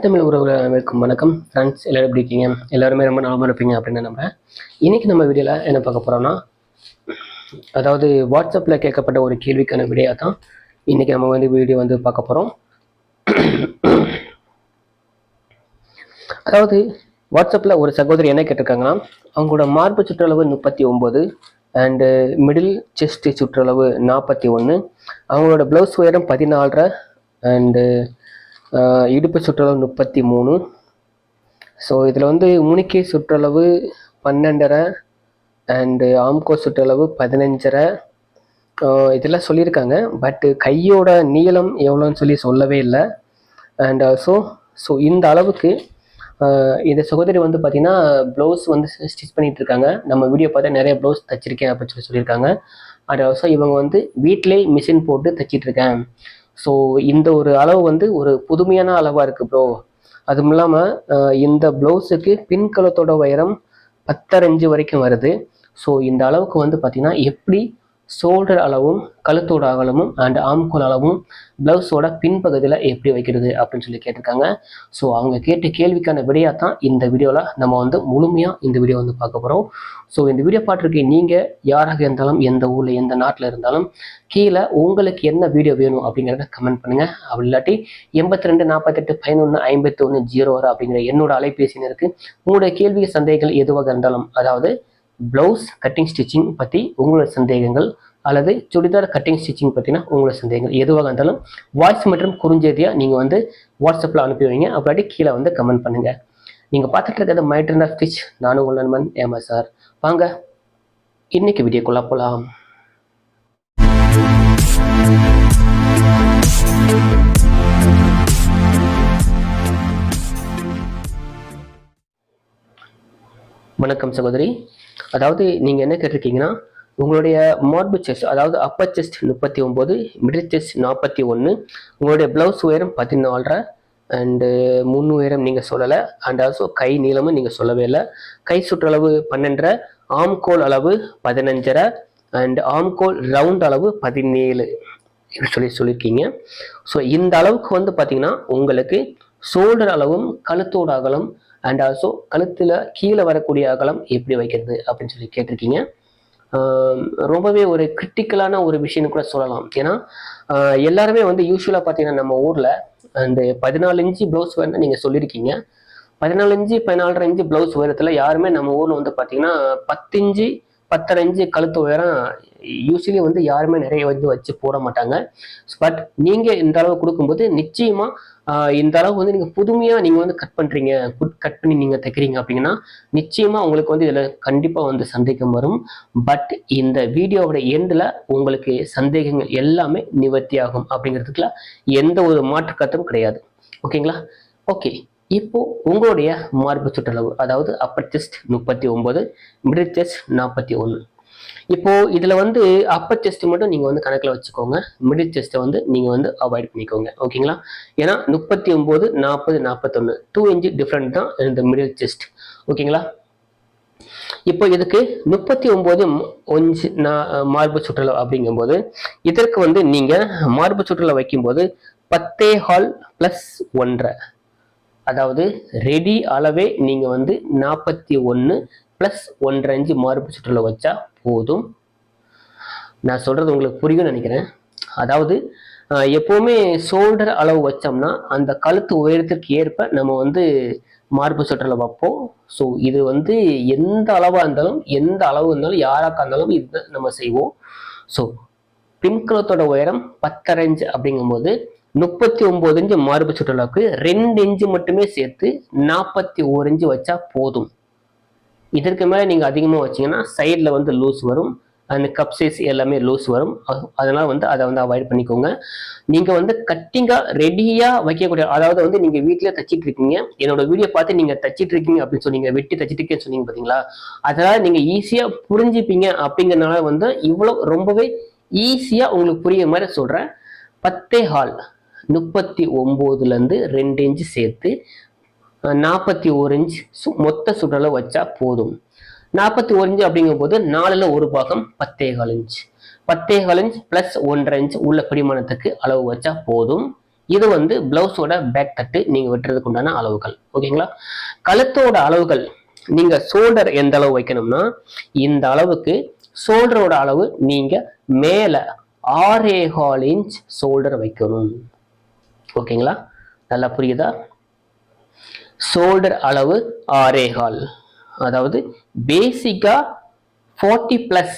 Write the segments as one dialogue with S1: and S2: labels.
S1: தாய் தமிழ் அனைவருக்கும் வணக்கம். ஃப்ரெண்ட்ஸ் எல்லோரும் எப்படி இருக்கீங்க? எல்லாருமே ரொம்ப நலமாக இருப்பீங்க அப்படின்னு நம்புகிறேன் இன்னைக்கு நம்ம வீடியோவில் என்ன பார்க்க போகிறோம்னா அதாவது வாட்ஸ்அப்பில் கேட்கப்பட்ட ஒரு கேள்விக்கான விடையாக தான் இன்னைக்கு நம்ம வந்து வீடியோ வந்து பார்க்க போகிறோம் அதாவது வாட்ஸ்அப்பில் ஒரு சகோதரி என்ன கேட்டிருக்காங்கன்னா அவங்களோட மார்பு சுற்றளவு முப்பத்தி ஒம்பது அண்டு மிடில் செஸ்ட் சுற்றளவு நாற்பத்தி ஒன்று அவங்களோட ப்ளவுஸ் உயரம் பதினாலரை அண்டு இடுப்பு சுற்றளவு முப்பத்தி மூணு ஸோ இதில் வந்து முனிக்கை சுற்றளவு பன்னெண்டரை அண்டு ஆம்கோ சுற்றளவு பதினஞ்சரை. இதெல்லாம் சொல்லியிருக்காங்க. பட்டு கையோட நீளம் எவ்வளோன்னு சொல்லி சொல்லவே இல்லை. அண்ட் ஆல்சோ ஸோ இந்த அளவுக்கு இந்த சகோதரி வந்து பார்த்தீங்கன்னா ப்ளவுஸ் வந்து ஸ்டிச் பண்ணிட்டு இருக்காங்க நம்ம வீடியோ பார்த்தா நிறைய ப்ளவுஸ் தச்சிருக்கேன் அப்படின்னு சொல்லி சொல்லியிருக்காங்க. அண்ட் ஆல்சோ இவங்க வந்து வீட்டிலே மிஷின் போட்டு தச்சிட்ருக்கேன் ஸோ இந்த ஒரு அளவு வந்து ஒரு புதுமையான அளவாக இருக்குது ப்ரோ அதுவும் இல்லாமல் இந்த ப்ளவுஸுக்கு பின்கலத்தோட உயரம் பத்தரைஞ்சு வரைக்கும் வருது. ஸோ இந்த அளவுக்கு வந்து பார்த்திங்கன்னா எப்படி ஷோல்டர் அளவும் கழுத்தோட அகலமும் அண்ட் ஆம்கோல் அளவும் ப்ளவுஸோட பின்பகுதியில் எப்படி வைக்கிறது அப்படின்னு சொல்லி கேட்டிருக்காங்க. ஸோ அவங்க கேட்ட கேள்விக்கான விடையாக தான் இந்த வீடியோவில் நம்ம வந்து முழுமையாக இந்த வீடியோ வந்து பார்க்க போகிறோம் ஸோ இந்த வீடியோ பார்த்துருக்க நீங்கள் யாராக இருந்தாலும் எந்த ஊரில் எந்த நாட்டில் இருந்தாலும் கீழே உங்களுக்கு என்ன வீடியோ வேணும் அப்படிங்கிறத கமெண்ட் பண்ணுங்கள் அப்படி இல்லாட்டி எண்பத்தி ரெண்டு நாற்பத்தெட்டு பதினொன்று ஐம்பத்தி ஒன்று ஜீரோ ஆறு அப்படிங்கிற என்னோட அலைபேசின்னு இருக்குது உங்களுடைய கேள்வி சந்தேகங்கள் எதுவாக இருந்தாலும் அதாவது ப்ளவுஸ் கட்டிங் ஸ்டிச்சிங் பற்றி உங்களோட சந்தேகங்கள் அல்லது சுடிதார் கட்டிங் ஸ்டிச்சிங் பற்றினா உங்களோட சந்தேகங்கள் எதுவாக இருந்தாலும் வாய்ஸ் மற்றும் குறுஞ்செய்தியாக நீங்கள் வந்து வாட்ஸ்அப்பில் அனுப்பி வைங்க. அப்படி கீழே வந்து கமெண்ட் பண்ணுங்கள் நீங்கள் பார்த்துட்டு இருக்கிறது மைட்ரன் ஆஃப் ஸ்டிச் நானும் உங்கள் நண்பன் ஏமா சார் வாங்க இன்றைக்கி வீடியோக்குள்ளே போகலாம் வணக்கம் சகோதரி. அதாவது நீங்கள் என்ன கேட்டிருக்கீங்கன்னா உங்களுடைய மார்பு செஸ்ட் அதாவது அப்பர் செஸ்ட் முப்பத்தி ஒம்பது மிடில் செஸ்ட் நாற்பத்தி ஒன்று உங்களுடைய ப்ளவுஸ் உயரம் பதினாலரை அண்டு முன் உயரம் நீங்கள் சொல்லலை அண்ட் ஆல்சோ கை நீளமும் நீங்கள் சொல்லவே இல்லை. கை சுற்றளவு பன்னெண்டரை ஆம்கோல் அளவு பதினஞ்சரை அண்ட் ஆம்கோல் ரவுண்ட் அளவு பதினேழு சொல்லி சொல்லியிருக்கீங்க. ஸோ இந்த அளவுக்கு வந்து பார்த்தீங்கன்னா உங்களுக்கு ஷோல்டர் அளவும் கழுத்தோட அகலம் அண்ட் ஆல்சோ கழுத்தில் கீழே வரக்கூடிய அகலம் எப்படி வைக்கிறது அப்படின்னு சொல்லி கேட்டிருக்கீங்க. ரொம்பவே ஒரு கிரிட்டிக்கலான ஒரு விஷயம்னு கூட சொல்லலாம். ஏன்னா எல்லாருமே வந்து யூஸ்வலாக பார்த்தீங்கன்னா நம்ம ஊரில் அந்த பதினாலு இன்ச்சு ப்ளவுஸ் வேணும்னு நீங்கள் சொல்லியிருக்கீங்க. பதினாலு இன்ச்சு பதினாலரை இன்ச்சு ப்ளவுஸ் உயரத்தில் யாருமே நம்ம ஊரில் வந்து பார்த்தீங்கன்னா பத்து இன்ச்சு பத்தரை இன்ச்சு கழுத்து உயரம் யூஸ்வலி வந்து யாருமே நிறைய வந்து வச்சு போட மாட்டாங்க. பட் நீங்கள் இந்த அளவு கொடுக்கும்போது நிச்சயமாக இந்த அளவு வந்து நீங்கள் புதுமையாக நீங்கள் வந்து கட் பண்ணுறீங்க கட் பண்ணி நீங்கள் தைக்கிறீங்க அப்படின்னா நிச்சயமாக உங்களுக்கு வந்து இதில் கண்டிப்பாக வந்து சந்தேகம் வரும். பட் இந்த வீடியோவோட எண்டில் உங்களுக்கு சந்தேகங்கள் எல்லாமே நிவர்த்தி ஆகும் அப்படிங்கிறதுக்குல எந்த ஒரு மாற்று கருத்தும் கிடையாது ஓகேங்களா ஓகே இப்போ உங்களுடைய மார்பு சுற்றளவு அதாவது அப்பர் செஸ்ட் முப்பத்தி ஒன்பது மிடில் செஸ்ட் நாற்பத்தி ஒன்று. இப்போ இதுல வந்து அப்பர் செஸ்ட் மட்டும் நீங்க வந்து கணக்குல வச்சுக்கோங்க. மிடில் செஸ்ட்டை வந்து நீங்க வந்து அவாய்ட் பண்ணிக்கோங்க. ஓகேங்களா? ஏன்னா முப்பத்தி ஒன்பது நாற்பது நாற்பத்தொன்னு டூ இன்ச்சு டிஃப்ரெண்ட் தான் இந்த மிடில் செஸ்ட் ஓகேங்களா? இப்போ இதுக்கு முப்பத்தி ஒன்பது ஒஞ்சு நா- மார்பு சுற்றுலா அப்படிங்கும்போது இதற்கு வந்து நீங்க மார்பு சுற்றுலா வைக்கும்போது பத்தே ஹால் பிளஸ் ஒன்றரை. அதாவது ரெடி அளவே நீங்கள் வந்து நாற்பத்தி ஒன்று ப்ளஸ் ஒன்றரை இன்ச்சு மார்பு சுற்றுலா வச்சா போதும். நான் சொல்கிறது உங்களுக்கு புரியும்னு நினைக்கிறேன். அதாவது எப்போவுமே ஷோல்டர் அளவு வச்சோம்னா அந்த கழுத்து உயரத்திற்கு ஏற்ப நம்ம வந்து மார்பு சுற்றுலா வைப்போம். ஸோ இது வந்து எந்த அளவாக இருந்தாலும் எந்த அளவு இருந்தாலும் யாராக்கா இருந்தாலும் இது நம்ம செய்வோம். ஸோ பின்குளத்தோட உயரம் பத்தரை அப்படிங்கும்போது முப்பத்தி ஒன்பது இன்ச்சு மார்பு சுற்றுலாவுக்கு ரெண்டு இன்ச்சு மட்டுமே சேர்த்து நாற்பத்தி ஓர் இன்ச்சு வச்சா போதும். இதற்கு மேலே நீங்கள் அதிகமாக வச்சிங்கன்னா சைடில் வந்து லூஸ் வரும். அந்த கப் சைஸ் எல்லாமே லூஸ் வரும். அதனால் வந்து அதை வந்து அவாய்ட் பண்ணிக்கோங்க. நீங்கள் வந்து கட்டிங்காக ரெடியாக வைக்கக்கூடிய அதாவது வந்து நீங்கள் வீட்டிலே தச்சிட்டு இருக்கீங்க. என்னோட வீடியோ பார்த்து நீங்கள் தச்சிட்டு இருக்கீங்க அப்படின்னு சொன்னீங்க வெட்டி தச்சிட்டு இருக்கேன்னு சொன்னீங்க பார்த்தீங்களா அதனால் நீங்கள் ஈஸியாக புரிஞ்சுப்பீங்க அப்படிங்கிறனால வந்து இவ்வளோ ரொம்பவே ஈஸியாக உங்களுக்கு புரியுற மாதிரி சொல்கிறேன் பத்தே ஹால் முப்பத்தி ஒம்போதுலேருந்து ரெண்டு இன்ச்சு சேர்த்து நாற்பத்தி ஒரு இன்ச் சு- மொத்த சுற்றளவு வச்சா போதும். நாற்பத்தி ஒரு இன்ச் அப்படிங்கும்போது நாலில் ஒரு பாகம் பத்தே கால் இன்ச் பத்தே கால் இன்ச் ப்ளஸ் ஒன்றரை இன்ச் உள்ள பிடிமானத்துக்கு அளவு வச்சா போதும். இது வந்து பிளவுஸோட பேக் தட்டு நீங்கள் வெட்டுறதுக்கு உண்டான அளவுகள். ஓகேங்களா? கழுத்தோட அளவுகள் நீங்கள் ஷோல்டர் எந்த அளவு வைக்கணும்னா இந்த அளவுக்கு ஷோல்டரோட அளவு நீங்கள் மேலே ஆறே கால் இன்ச் ஷோல்டர் வைக்கணும். ஓகேங்களா? நல்லா புரியுதா? ஷோல்டர் அளவு ஆறே கால். அதாவது பேசிக்கா ஃபார்ட்டி ப்ளஸ்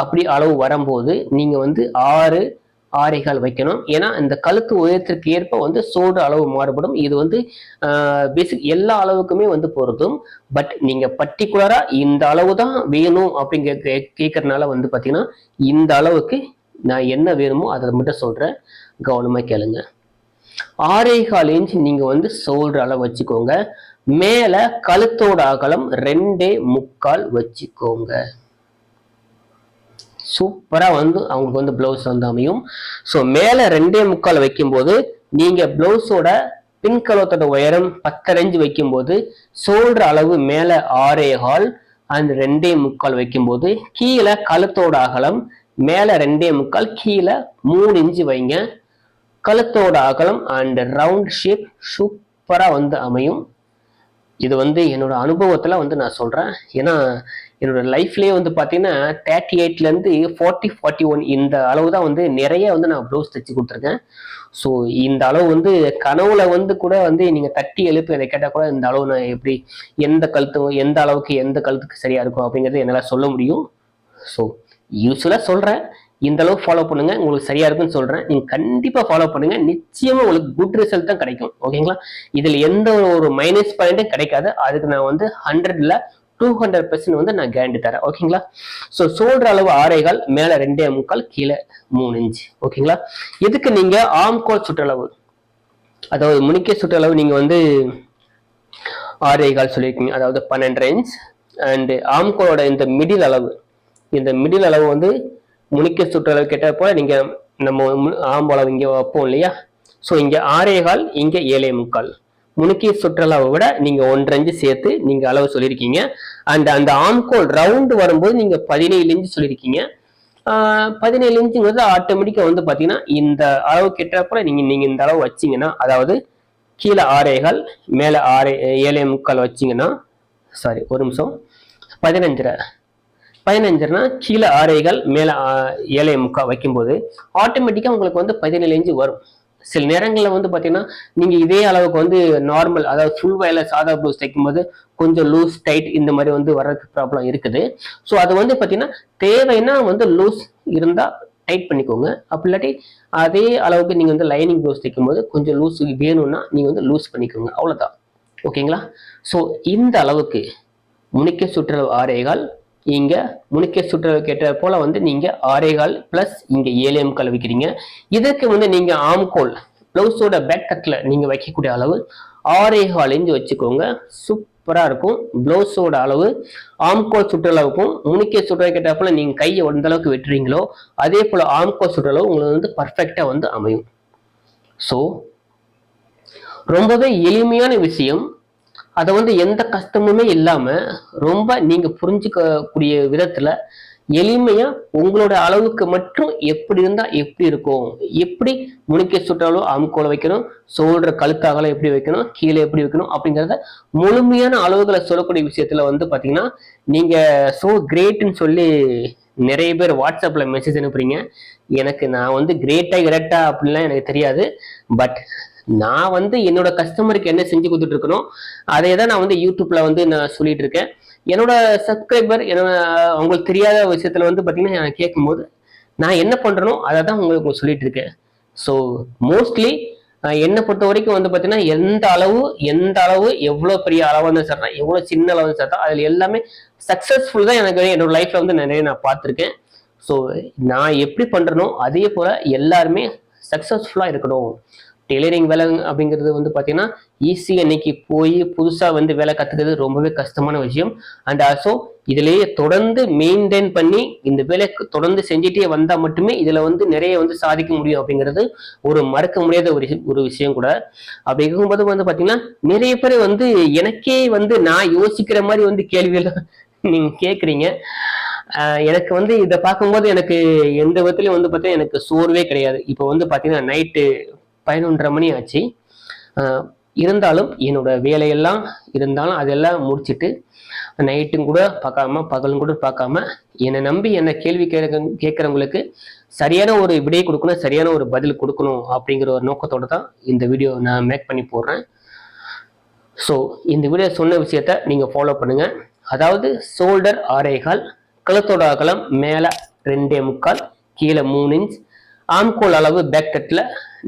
S1: அப்படி அளவு வரும்போது நீங்கள் வந்து ஆறு ஆரைகால் வைக்கணும். ஏன்னா இந்த கழுத்து உயரத்திற்கு ஏற்ப வந்து சோடு அளவு மாறுபடும். இது வந்து பேசிக் எல்லா அளவுக்குமே வந்து பொருந்தும். பட் நீங்கள் பர்டிகுலராக இந்த அளவு தான் வேணும் அப்படிங்க கேட்கறதுனால வந்து பார்த்தீங்கன்னா இந்த அளவுக்கு நான் என்ன வேணுமோ அதை மட்டும் சொல்கிறேன் கவனமாக கேளுங்க. ஆறே கால் இன்ச் நீங்கள் வந்து சோல்ற அளவு வச்சுக்கோங்க. மேலே கழுத்தோட அகலம் ரெண்டே முக்கால் வச்சுக்கோங்க. சூப்பராக வந்து அவங்களுக்கு வந்து ப்ளவுஸ் வந்து அமையும். ஸோ மேலே ரெண்டே முக்கால் வைக்கும்போது நீங்கள் ப்ளவுஸோட பின்கலத்தோட உயரம் பத்தரை இன்ச் வைக்கும்போது சோல்ற அளவு மேலே ஆறே ஹால் அண்ட் ரெண்டே முக்கால் வைக்கும்போது கீழே கழுத்தோட அகலம் மேலே ரெண்டே முக்கால் கீழே மூணு இன்ச்சு வைங்க. கழுத்தோட அகலம் அண்ட் ரவுண்ட் ஷேப் சூப்பராக வந்து அமையும். இது வந்து என்னோட அனுபவத்தில் வந்து நான் சொல்கிறேன் ஏன்னா என்னோட லைஃப்லேயே வந்து பார்த்தீங்கன்னா தேர்ட்டி எயிட்லேருந்து ஃபார்ட்டி ஃபார்ட்டி ஒன் இந்த அளவு தான் வந்து நிறைய வந்து நான் ப்ளவுஸ் தைச்சி கொடுத்துருக்கேன். ஸோ இந்த அளவு வந்து கனவுல வந்து கூட வந்து நீங்கள் தட்டி எழுப்பி அதை கேட்டால் கூட இந்த அளவு நான் எப்படி எந்த கழுத்து எந்த அளவுக்கு எந்த கழுத்துக்கு சரியாக இருக்கும் அப்படிங்கிறது என்னால் சொல்ல முடியும். ஸோ யூஸ்ஃபுல்லாக சொல்கிறேன் இந்த அளவு ஃபாலோ பண்ணுங்க. உங்களுக்கு சரியா இருக்குன்னு சொல்றேன். நீங்க கண்டிப்பா ஃபாலோ பண்ணுங்க. நிச்சயமா உங்களுக்கு குட் ரிசல்ட் தான் கிடைக்கும். ஓகேங்களா இதுல எந்த ஒரு மைனஸ் பாயிண்ட்டும் கிடைக்காது. அதுக்கு நான் வந்து ஹண்ட்ரட்ல டூ ஹண்ட்ரட் பெர்சன்ட் வந்து நான் கேரண்டி தரேன். ஓகேங்களா ஸோ சொல்ற அளவு ஆரைகால் மேல ரெண்டே முக்கால் கீழே மூணு இன்ச். ஓகேங்களா இதுக்கு நீங்க ஆம்கோல் சுற்றளவு அதாவது முனிக்க சுற்றளவு நீங்க வந்து ஆறேகால் சொல்லியிருக்கீங்க. அதாவது பன்னெண்டரை இன்ச் அண்ட் ஆம்கோலோட இந்த மிடில் அளவு இந்த மிடில் அளவு வந்து முனிக்க சுற்றளவு கேட்டப்போ நீங்க நம்ம மு- ஆம்பளவு இங்க வைப்போம் இல்லையா? ஸோ இங்க ஆறே கால் இங்க ஏழே முக்கால். முனுக்கிய சுற்றளவை விட நீங்க ஒன்றஞ்சு சேர்த்து நீங்க அளவு சொல்லியிருக்கீங்க. அண்ட் அந்த ஆம்கோல் ரவுண்டு வரும்போது நீங்க பதினேழு இன்ச்சு சொல்லியிருக்கீங்க. பதினேழு இன்ச்சுங்கிறது ஆட்டோமேட்டிக்காக வந்து பார்த்தீங்கன்னா இந்த அளவு கிட்டப்போ நீங்க நீங்க இந்த அளவு வச்சீங்கன்னா அதாவது கீழே ஆறேகால் மேலே ஆறே ஏழே முக்கால் வச்சிங்கன்னா சாரி ஒரு நிமிஷம். பதினஞ்சரை. பதினஞ்சுனா கீழே ஆறைகள் மேலே ஏழை முக்கா வைக்கும்போது ஆட்டோமேட்டிக்காக உங்களுக்கு வந்து பதினேழு இன்ச்சு வரும். சில நேரங்களில் வந்து பார்த்தீங்கன்னா நீங்கள் இதே அளவுக்கு வந்து நார்மல் அதாவது ஃபுல் வயல சாதா ப்ளவுஸ் தைக்கும்போது கொஞ்சம் லூஸ் டைட் இந்த மாதிரி வந்து வர்றதுக்கு ப்ராப்ளம் இருக்குது. ஸோ அது வந்து பார்த்தீங்கன்னா தேவைன்னா வந்து லூஸ் இருந்தால் டைட் பண்ணிக்கோங்க. அப்படி இல்லாட்டி அதே அளவுக்கு நீங்கள் வந்து லைனிங் ப்ளவுஸ் தைக்கும்போது கொஞ்சம் லூஸ் வேணும்னா நீங்கள் வந்து லூஸ் பண்ணிக்கோங்க. அவ்வளோதான் ஓகேங்களா ஸோ இந்த அளவுக்கு முனிக்க சுற்றளவு ஆறைகள் இங்க முனிக்க சுற்றளவு கேட்ட போல வந்து நீங்க ஆரேகால் பிளஸ் இங்க ஏழு எம்கால் வைக்கிறீங்க. இதற்கு வந்து நீங்க ஆம்கோல் பிளவுஸோட பேக் டக்ல நீங்க வைக்கக்கூடிய அளவு ஆரேகால் இஞ்சி வச்சுக்கோங்க. சூப்பரா இருக்கும். பிளவுஸோட அளவு ஆம்கோல் சுற்றளவுக்கும் முனிக்க சுற்றளவு கேட்ட போல நீங்க கையை எந்த அளவுக்கு வெட்டுறீங்களோ அதே போல ஆம்கோல் சுற்றளவு உங்களுக்கு வந்து பர்ஃபெக்டா வந்து அமையும். ஸோ ரொம்பவே எளிமையான விஷயம். அதை வந்து எந்த கஷ்டமுமே இல்லாம ரொம்ப நீங்க புரிஞ்சுக்கக்கூடிய விதத்துல எளிமையா உங்களோட அளவுக்கு மட்டும் எப்படி இருந்தா எப்படி இருக்கும்? எப்படி முழுக்கை சுட்டாலும் அமுக்கோல வைக்கணும் சோல்ற கழுத்தாகலாம் எப்படி வைக்கணும் கீழே எப்படி வைக்கணும் அப்படிங்கிறத முழுமையான அளவுகளை சொல்லக்கூடிய விஷயத்துல வந்து பாத்தீங்கன்னா நீங்க சோ கிரேட்னு சொல்லி நிறைய பேர் வாட்ஸ்அப்ல மெசேஜ் அனுப்புறீங்க. எனக்கு நான் வந்து கிரேட்டா கிரேட்டா அப்படின்லாம் எனக்கு தெரியாது. பட் நான் வந்து என்னோட கஸ்டமருக்கு என்ன செஞ்சு கொடுத்துட்டு இருக்கணும் அதை தான் நான் வந்து யூடியூப்ல வந்து நான் சொல்லிட்டு இருக்கேன் என்னோட சப்ஸ்கிரைபர் என்னோட அவங்களுக்கு தெரியாத விஷயத்துல வந்து பார்த்தீங்கன்னா நான் கேட்கும்போது நான் என்ன பண்றேனோ அதை தான் உங்களுக்கு சொல்லிட்டு இருக்கேன் ஸோ மோஸ்ட்லி என்னை பொறுத்த வரைக்கும் வந்து பார்த்தீங்கன்னா எந்த அளவு எந்த அளவு எவ்வளோ பெரிய அளவு வந்து சட்டம் எவ்வளோ சின்ன அளவு வந்து அதில் எல்லாமே சக்ஸஸ்ஃபுல் தான் எனக்கு என்னோட லைஃப்ல வந்து நிறைய நான் பார்த்துருக்கேன் ஸோ நான் எப்படி பண்ணுறனோ அதே போல எல்லாருமே சக்ஸஸ்ஃபுல்லாக இருக்கணும். டெய்லரிங் வேலை அப்படிங்கிறது வந்து பார்த்தீங்கன்னா ஈஸியாக இன்னைக்கு போய் புதுசாக வந்து வேலை கற்றுக்கிறது ரொம்பவே கஷ்டமான விஷயம். அண்ட் ஆல்சோ இதுலேயே தொடர்ந்து மெயின்டைன் பண்ணி இந்த வேலை தொடர்ந்து செஞ்சுட்டே வந்தால் மட்டுமே இதில் வந்து நிறைய வந்து சாதிக்க முடியும் அப்படிங்கிறது ஒரு மறக்க முடியாத ஒரு விஷயம் ஒரு விஷயம் கூட. அப்படி இருக்கும்போது வந்து பார்த்தீங்கன்னா நிறைய பேர் வந்து எனக்கே வந்து நான் யோசிக்கிற மாதிரி வந்து கேள்வியெல்லாம் நீங்கள் கேட்குறீங்க எனக்கு வந்து இதை பார்க்கும்போது எனக்கு எந்த விதத்துலையும் வந்து பார்த்தீங்கன்னா எனக்கு சோர்வே கிடையாது. இப்போ வந்து பார்த்தீங்கன்னா நைட்டு பதினொன்றரை மணி ஆச்சு. இருந்தாலும் என்னோட வேலையெல்லாம் இருந்தாலும் அதெல்லாம் முடிச்சுட்டு நைட்டும் கூட பார்க்காம பகலும் கூட பார்க்காம என்னை நம்பி என்ன கேள்வி கேட்க கேட்குறவங்களுக்கு சரியான ஒரு விடை கொடுக்கணும் சரியான ஒரு பதில் கொடுக்கணும் அப்படிங்கிற ஒரு நோக்கத்தோடு தான் இந்த வீடியோ நான் மேக் பண்ணி போடுறேன். ஸோ இந்த வீடியோ சொன்ன விஷயத்த நீங்கள் ஃபாலோ பண்ணுங்கள் அதாவது ஷோல்டர் ஆறேகால் கழுத்தோட அகலம் மேலே ரெண்டே முக்கால் கீழே மூணு இன்ச் ஆம்கோல் அளவு பேக் தட்டில்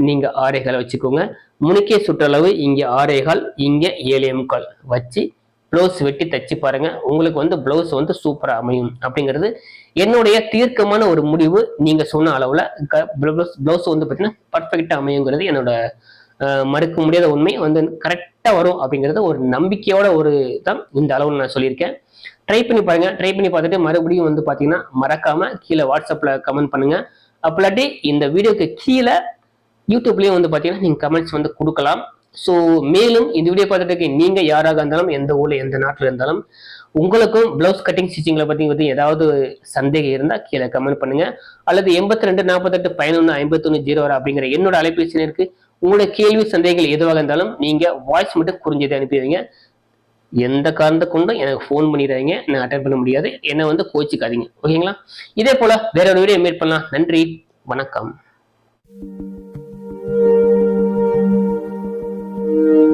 S1: நீங்கள் ஆறேகால் வச்சுக்கோங்க. முனுக்கே சுற்றளவு இங்கே ஆரேகால் இங்கே ஏழே முக்கால் வச்சு ப்ளவுஸ் வெட்டி தச்சு பாருங்க. உங்களுக்கு வந்து ப்ளவுஸ் வந்து சூப்பராக அமையும் அப்படிங்கிறது என்னுடைய தீர்க்கமான ஒரு முடிவு. நீங்கள் சொன்ன அளவில் ப்ளவுஸ் வந்து பார்த்தீங்கன்னா பர்ஃபெக்டாக அமையுங்கிறது என்னோட மறுக்க முடியாத உண்மை. வந்து கரெக்டாக வரும் அப்படிங்கிறது ஒரு நம்பிக்கையோட ஒரு தான் இந்த அளவு நான் சொல்லியிருக்கேன். ட்ரை பண்ணி பாருங்க. ட்ரை பண்ணி பார்த்துட்டு மறுபடியும் வந்து பார்த்தீங்கன்னா மறக்காம கீழே வாட்ஸ்அப்பில் கமெண்ட் பண்ணுங்க. அப்பலாட்டி இந்த வீடியோக்கு கீழே யூடியூப்லேயும் வந்து பார்த்தீங்கன்னா நீங்கள் கமெண்ட்ஸ் வந்து கொடுக்கலாம். ஸோ மேலும் இந்த வீடியோ பார்த்துட்டு நீங்கள் யாராக இருந்தாலும் எந்த ஊரில் எந்த நாட்டில் இருந்தாலும் உங்களுக்கும் ப்ளவுஸ் கட்டிங் ஸ்டிச்சிங்கில் பற்றி வந்து ஏதாவது சந்தேகம் இருந்தால் கீழே கமெண்ட் பண்ணுங்கள் அல்லது எண்பத்தி ரெண்டு நாற்பத்தெட்டு பதினொன்று ஐம்பத்தொன்று ஜீரோ அப்படிங்கிற என்னோட அலைபேசி இருக்கு. உங்களோட கேள்வி சந்தேகங்கள் எதுவாக இருந்தாலும் நீங்கள் வாய்ஸ் மட்டும் குறிஞ்சதை அனுப்பிடுவீங்க எந்த காரணத்தை கொண்டும் எனக்கு ஃபோன் பண்ணிடுறீங்க நான் அட்டன் பண்ண முடியாது. என்னை வந்து கோச்சிக்காதீங்க. ஓகேங்களா இதே போல் வேற ஒரு வீடியோ மீட் பண்ணலாம். நன்றி. வணக்கம். Thank you.